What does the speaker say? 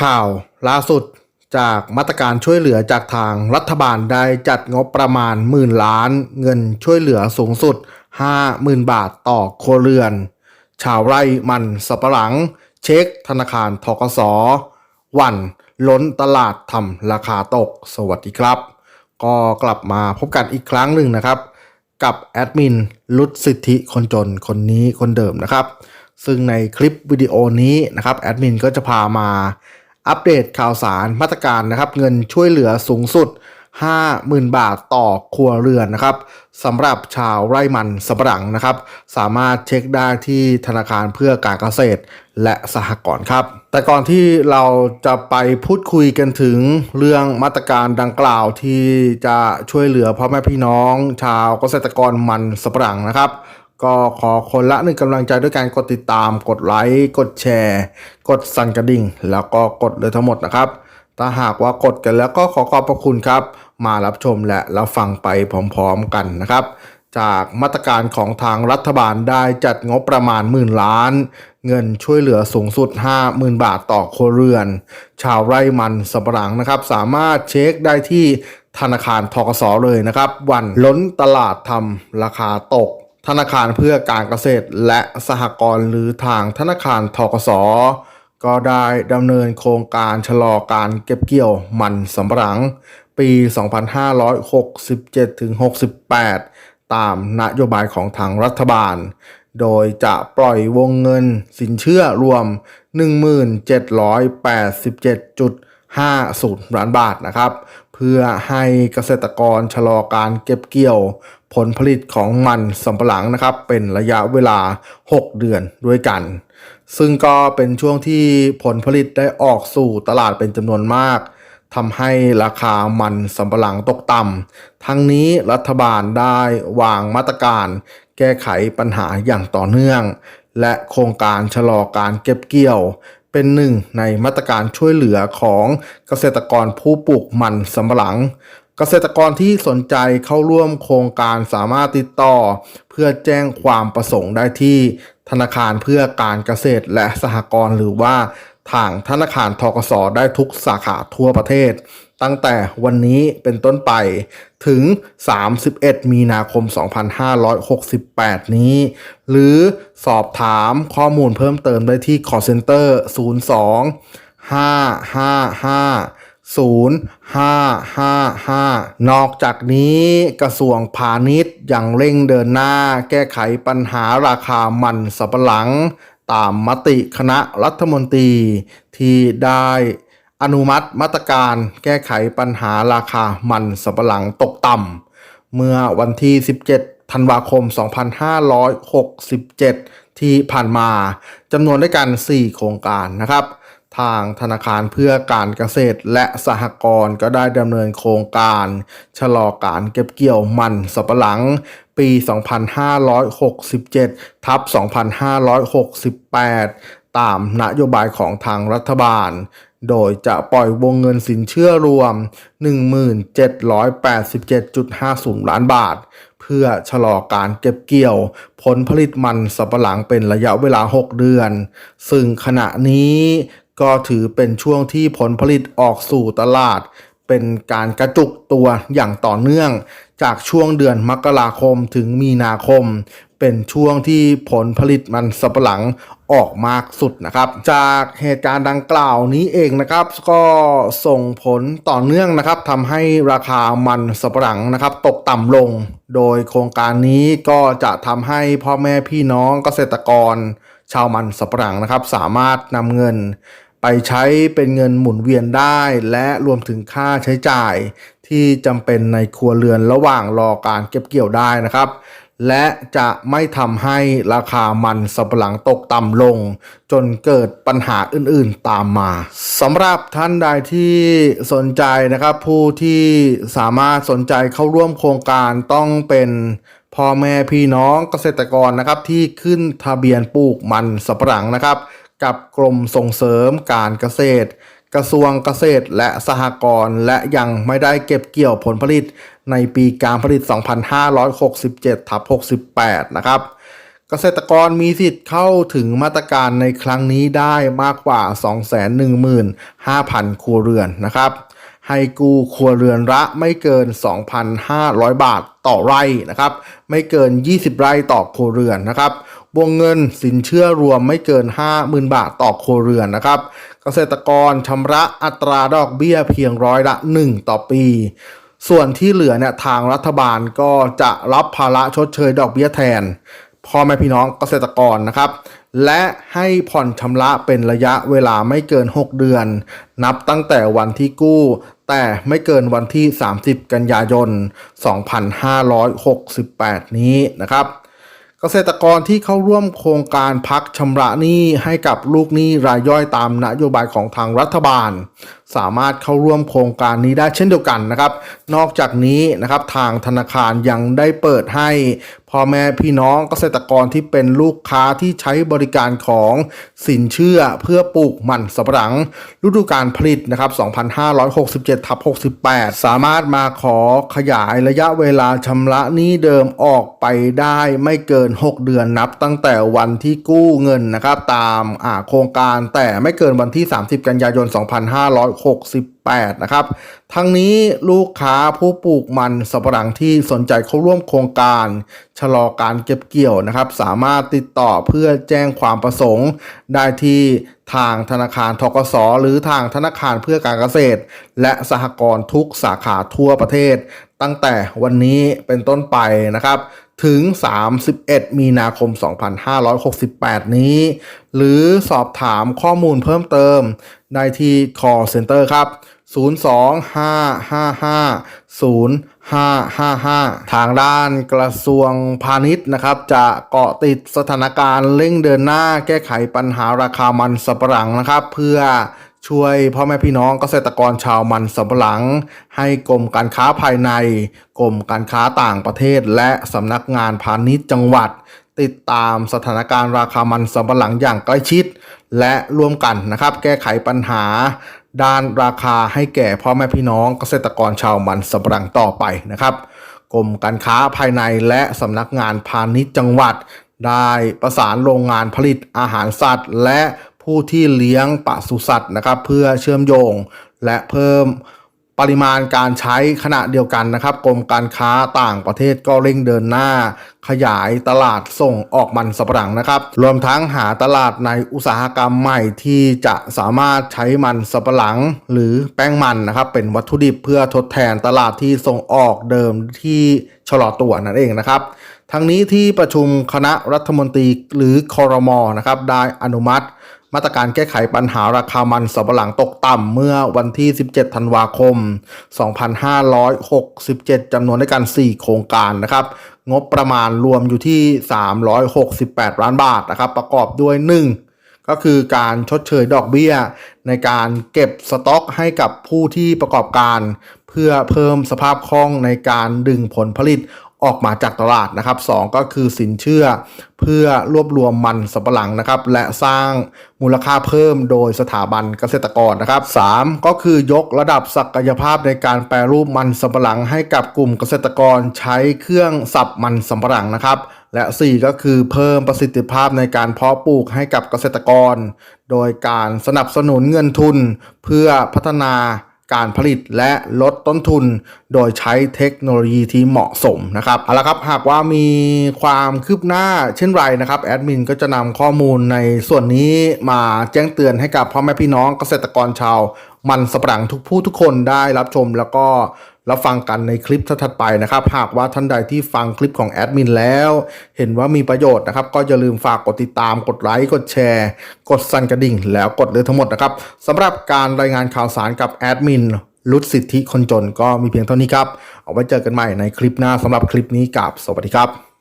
ข่าวล่าสุดจากมาตรการช่วยเหลือจากทางรัฐบาลได้จัดงบประมาณหมื่นล้าน เงินช่วยเหลือสูงสุด 50,000 บาทต่อครัวเรือน ชาวไร่มันสับปะหลัง เช็คธนาคารทกสวันล้นตลาดทำราคาตก สวัสดีครับ ก็กลับมาพบกันอีกครั้งหนึ่งนะครับ กับแอดมินลุดสิทธิคนจนคนนี้คนเดิมนะครับ ซึ่งในคลิปวิดีโอนี้นะครับแอดมินก็จะพามา อัปเดตข่าวสารมาตรการนะครับ เงินช่วยเหลือสูงสุด 50,000 บาทต่อครัวเรือนนะครับสำหรับชาวไร่มันสำปะหลังนะครับ สามารถเช็คได้ที่ธนาคารเพื่อการเกษตรและสหกรณ์ครับ แต่ก่อนที่เราจะไปพูดคุยกันถึงเรื่องมาตรการดังกล่าวที่จะช่วยเหลือพ่อแม่พี่น้อง ชาวเกษตรกรมันสำปะหลังนะครับ ก็ขอคนละหนึ่งกำลังใจด้วยการกดติดตาม กดไลค์ กดแชร์ กดสั่นกระดิ่ง แล้วก็กดเลยทั้งหมดนะครับ ถ้าหากว่ากดกันแล้วก็ขอขอบพระคุณครับ มารับชมและรับฟังไปพร้อมๆกันนะครับ จากมาตรการของทางรัฐบาลได้จัดงบประมาณหมื่นล้าน เงินช่วยเหลือสูงสุด 50,000 บาทต่อครัวเรือน ชาวไร่มันสำปะหลังนะครับ สามารถเช็คได้ที่ธนาคารทกสเลยนะครับ วันล้นตลาดทำราคาตก ธนาคารเพื่อการเกษตรและสหกรณ์หรือทางธนาคารทกสก็ได้ดำเนินโครงการชะลอการเก็บเกี่ยวมันสำปะหลัง ปี 2567-68 ตามนโยบายของทางรัฐบาล โดยจะปล่อยวงเงินสินเชื่อรวม 1787.50 ล้านบาทนะครับ เพื่อให้เกษตรกรชะลอการเก็บเกี่ยวผลผลิตของมันสำปะหลังนะครับ เป็นระยะเวลา 6 เดือนด้วยกัน ซึ่งก็เป็นช่วงที่ผลผลิตได้ออกสู่ตลาดเป็นจำนวนมากทำให้ราคามันสำปะหลังตกต่ำทั้งนี้รัฐบาลได้วางมาตรการ แก้ไขปัญหาอย่างต่อเนื่อง และโครงการชะลอการเก็บเกี่ยว เป็นหนึ่งในมาตรการช่วยเหลือของเกษตรกรผู้ปลูกมันสำปะหลัง เกษตรกรที่สนใจเข้าร่วมโครงการสามารถติดต่อ เพื่อแจ้งความประสงค์ได้ที่ธนาคารเพื่อการเกษตรและสหกรณ์หรือว่าทางธนาคารทกสได้ทุกสาขาทั่วประเทศ ตั้งแต่วันนี้เป็นต้นไปถึง 31 มีนาคม 2568 นี้ หรือสอบถามข้อมูลเพิ่มเติมได้ที่ call center 02 555 0555 นอกจากนี้กระทรวงพาณิชย์ยังเร่งเดินหน้าแก้ไขปัญหาราคามันสับปะหลัง ตามมติคณะรัฐมนตรีที่ได้ อนุมัติมาตรการแก้ไขปัญหาราคามันสับปะหลังตกต่ำเมื่อวันที่ 17 ธันวาคม 2567 ที่ผ่านมาจำนวนด้วยกัน 4 โครงการนะครับ ทางธนาคารเพื่อการเกษตรและสหกรณ์ก็ได้ดำเนินโครงการ ชะลอการเก็บเกี่ยวมันสับปะหลังปี 2567 ทับ 2568 ตามนโยบายของทางรัฐบาล โดยจะปล่อยวงเงินสินเชื่อรวม 1787.50 ล้านบาท เพื่อชะลอการเก็บเกี่ยว ผลผลิตมันสับปะหลังเป็นระยะเวลา 6 เดือน ซึ่งขณะนี้ก็ถือเป็นช่วงที่ผลผลิตออกสู่ตลาด เป็นการกระจุกตัวอย่างต่อเนื่อง จากช่วงเดือนมกราคมถึงมีนาคม เป็นช่วงที่ผลผลิตมันสับปะหลังออกมากสุดนะครับ จากเหตุการณ์ดังกล่าวนี้เองนะครับ ก็ส่งผลต่อเนื่องนะครับทำให้ราคามันสับปะหลังนะครับ ตกต่ำลง โดยโครงการนี้ก็จะทำให้พ่อแม่พี่น้องเกษตรกร ชาวมันสับปะหลังนะครับ สามารถนำเงิน ไปใช้เป็นเงินหมุนเวียนได้ และรวมถึงค่าใช้จ่ายที่จำเป็นในครัวเรือนระหว่างรอการเก็บเกี่ยวได้นะครับ และจะไม่ทำให้ราคามันสับปะหลังตกต่ำลง จนเกิดปัญหาอื่นๆตามมาสำหรับท่านใดที่สนใจนะครับ ผู้ที่สามารถสนใจเข้าร่วมโครงการต้องเป็นพ่อแม่พี่น้องเกษตรกรนะครับที่ขึ้นทะเบียนปลูกมันสับปะหลังนะครับ กับกรมส่งเสริมการเกษตร กระทรวงเกษตรและสหกรณ์และยังไม่ได้เก็บเกี่ยวผลผลิตในปีการผลิต 2567ทับ68 นะครับ เกษตรกรมีสิทธิ์เข้าถึงมาตรการในครั้งนี้ได้มากกว่า 215,000 ครัวเรือนนะครับ ให้กู้ครัวเรือนละไม่เกิน 2,500 บาทต่อไร่นะครับ ไม่เกิน 20 ไร่ต่อครัวเรือนนะครับ วงเงินสินเชื่อรวมไม่เกิน 50,000 บาทต่อครัวเรือนนะครับ เกษตรกรชำระอัตราดอกเบี้ยเพียงร้อยละ 1 ต่อปี ส่วนที่เหลือเนี่ยทางรัฐบาลก็จะรับภาระชดเชยดอกเบี้ยแทนพ่อแม่พี่น้องเกษตรกรนะครับ และให้ผ่อนชำระเป็นระยะเวลาไม่เกิน 6 เดือน นับตั้งแต่วันที่กู้ แต่ไม่เกินวันที่ 30 กันยายน 2568 นี้นะครับ เกษตรกรที่เข้าร่วมโครงการพักชำระหนี้ให้กับลูกหนี้รายย่อยตามนโยบายของทางรัฐบาล สามารถเข้าร่วมโครงการนี้ได้เช่นเดียวกันนะครับ นอกจากนี้นะครับทางธนาคารยังได้เปิดให้พ่อแม่พี่น้องเกษตรกรที่เป็นลูกค้าที่ใช้บริการของสินเชื่อเพื่อปลูกมันสำปะหลัง ฤดูการผลิตนะครับ 2567ทับ68 สามารถมาขอขยายระยะเวลาชำระหนี้เดิมออกไปได้ไม่เกิน 6 เดือนนับตั้งแต่วันที่กู้เงินนะครับตามโครงการแต่ไม่เกินวันที่ 30 กันยายน 2,500 68 นะครับ ทั้งนี้ลูกค้าผู้ปลูกมันสำปะหลังที่สนใจเข้าร่วมโครงการ ชะลอการเก็บเกี่ยวนะครับ สามารถติดต่อเพื่อแจ้งความประสงค์ ได้ที่ทางธนาคารทกสหรือทางธนาคารเพื่อการเกษตร และสหกรณ์ทุกสาขาทั่วประเทศ ตั้งแต่วันนี้เป็นต้นไปนะครับ ถึง 31 มีนาคม 2568 นี้ หรือสอบถามข้อมูลเพิ่มเติม ได้ที่ call center ครับ 025550555 ทางด้านกระทรวงพาณิชย์นะครับ จะเกาะติดสถานการณ์เร่งเดินหน้าแก้ไขปัญหาราคามันสปะหลังนะครับ เพื่อ ช่วยพ่อแม่พี่น้องเกษตรกรชาวมันสำปะหลัง ให้กรมการค้าภายใน กรมการค้าต่างประเทศ และสำนักงานพาณิชย์จังหวัด ติดตามสถานการณ์ราคามันสำปะหลังอย่างใกล้ชิด และร่วมกันนะครับ แก้ไขปัญหา ด้านราคาให้แก่พ่อแม่พี่น้องเกษตรกรชาวมันสำปะหลังต่อไปนะครับกรมการค้าภายในและสำนักงานพาณิชย์จังหวัด ได้ประสานโรงงานผลิตอาหารสัตว์ และ ผู้ที่เลี้ยงปศุสัตว์นะครับ เพื่อเชื่อมโยง และเพิ่มปริมาณการใช้ขณะเดียวกันนะครับกรมการค้าต่างประเทศก็เร่งเดินหน้า ขยายตลาดส่งออกมันสำปะหลังนะครับ รวมทั้งหาตลาดในอุตสาหกรรมใหม่ที่จะสามารถใช้มันสำปะหลัง หรือแป้งมันนะครับ เป็นวัตถุดิบเพื่อทดแทนตลาดที่ส่งออกเดิมที่ชะลอตัวนั่นเองนะครับทั้งนี้ที่ประชุมคณะรัฐมนตรีหรือคอรมอนะครับได้อนุมัติ มาตรการแก้ไขปัญหาราคามันสำปะหลังตกต่ำเมื่อวันที่ 17 ธันวาคม 2567 จำนวนด้วยกัน 4 โครงการนะครับ งบประมาณรวมอยู่ที่ 368 ล้านบาทนะครับ ประกอบด้วย 1 ก็คือการชดเชยดอกเบี้ย ในการเก็บสต็อกให้กับผู้ที่ประกอบการ เพื่อเพิ่มสภาพคล่องในการดึงผลผลิต ออกมาจากตลาดนะครับ 2 ก็คือสินเชื่อเพื่อรวบรวมมันสำปะหลังนะครับ และสร้างมูลค่าเพิ่มโดยสถาบันเกษตรกรนะครับ 3 ก็คือยกระดับศักยภาพในการแปรรูปมันสำปะหลัง ให้กับกลุ่มเกษตรกรใช้เครื่องสับมันสำปะหลังนะครับ และ 4 ก็คือเพิ่มประสิทธิภาพในการเพาะปลูกให้กับเกษตรกร โดยการสนับสนุนเงินทุน เพื่อพัฒนา การผลิตและลดต้นทุน โดยใช้เทคโนโลยีที่เหมาะสมนะครับเอาละครับหากว่ามีความคืบหน้าเช่นไรนะครับแอดมินก็จะนำข้อมูลในส่วนนี้มาแจ้งเตือนให้กับพ่อแม่พี่น้องเกษตรกรชาว มันสปรังทุกผู้ทุกคนได้รับชมแล้วก็ รับฟังกันในคลิปถัดไปนะครับ หากว่าท่านใดที่ฟังคลิปของแอดมินแล้ว เห็นว่ามีประโยชน์นะครับ ก็อย่าลืมฝากกดติดตาม กดไลค์ กดแชร์ กดสั่นกระดิ่ง แล้วกดเลยทั้งหมดนะครับสำหรับการรายงานข่าวสารกับแอดมินลุดสิทธิคนจนก็มีเพียงเท่านี้ครับ เอาไว้เจอกันใหม่ในคลิปหน้าสำหรับคลิปนี้กับสวัสดีครับ